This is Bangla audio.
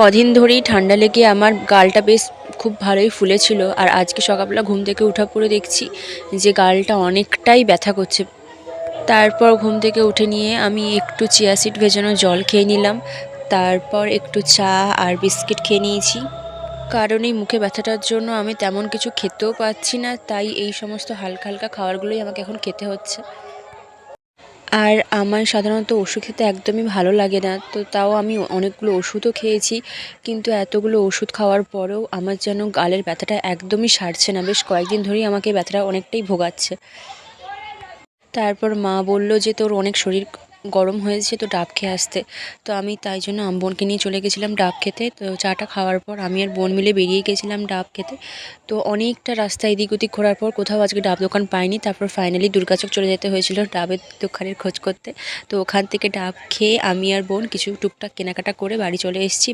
কদিন ধরেই ঠান্ডা লেগে আমার গালটা বেশ খুব ভালোই ফুলেছিল আর আজকে সকালবেলা ঘুম থেকে ওঠা পরে দেখছি যে গালটা অনেকটাই ব্যথা করছে। তারপর ঘুম থেকে উঠে নিয়ে আমি একটু চিয়া সিড ভেজানো জল খেয়ে নিলাম, তারপর একটু চা আর বিস্কিট খেয়ে নিয়েছি। কারণ এই মুখে ব্যথাটার জন্য আমি তেমন কিছু খেতেও পাচ্ছি না, তাই এই সমস্ত হালকা হালকা খাবারগুলোই আমাকে এখন খেতে হচ্ছে। আর আমার সাধারণত ওষুধ খেতে একদমই ভালো লাগে না, তো তাও আমি অনেকগুলো ওষুধও খেয়েছি। কিন্তু এতগুলো ওষুধ খাওয়ার পরেও আমার যেন গালের ব্যথাটা একদমই সারছে না। বেশ কয়েকদিন ধরেই আমাকে ব্যথাটা অনেকটাই ভোগাচ্ছে। তারপর মা বলল যে তোর অনেক শরীর গরম হয়েছে তো ডাব খেয়ে আসতে। তো আমি তাই জন্য আম বোনকে নিয়ে চলে গেছিলাম ডাব খেতে। তো চাটা খাওয়ার পর আমি আর বোন মিলে বেরিয়ে গেছিলাম ডাব খেতে। তো অনেকটা রাস্তা এদিক ওদিক ঘোরার পর কোথাও আজকে ডাব দোকান পাইনি। তারপর ফাইনালি দুর্গাচক চলে যেতে হয়েছিল ডাবের দোকানের খোঁজ করতে। তো ওখান থেকে ডাব খেয়ে আমি আর বোন কিছু টুকটাক কেনাকাটা করে বাড়ি চলে এসেছি।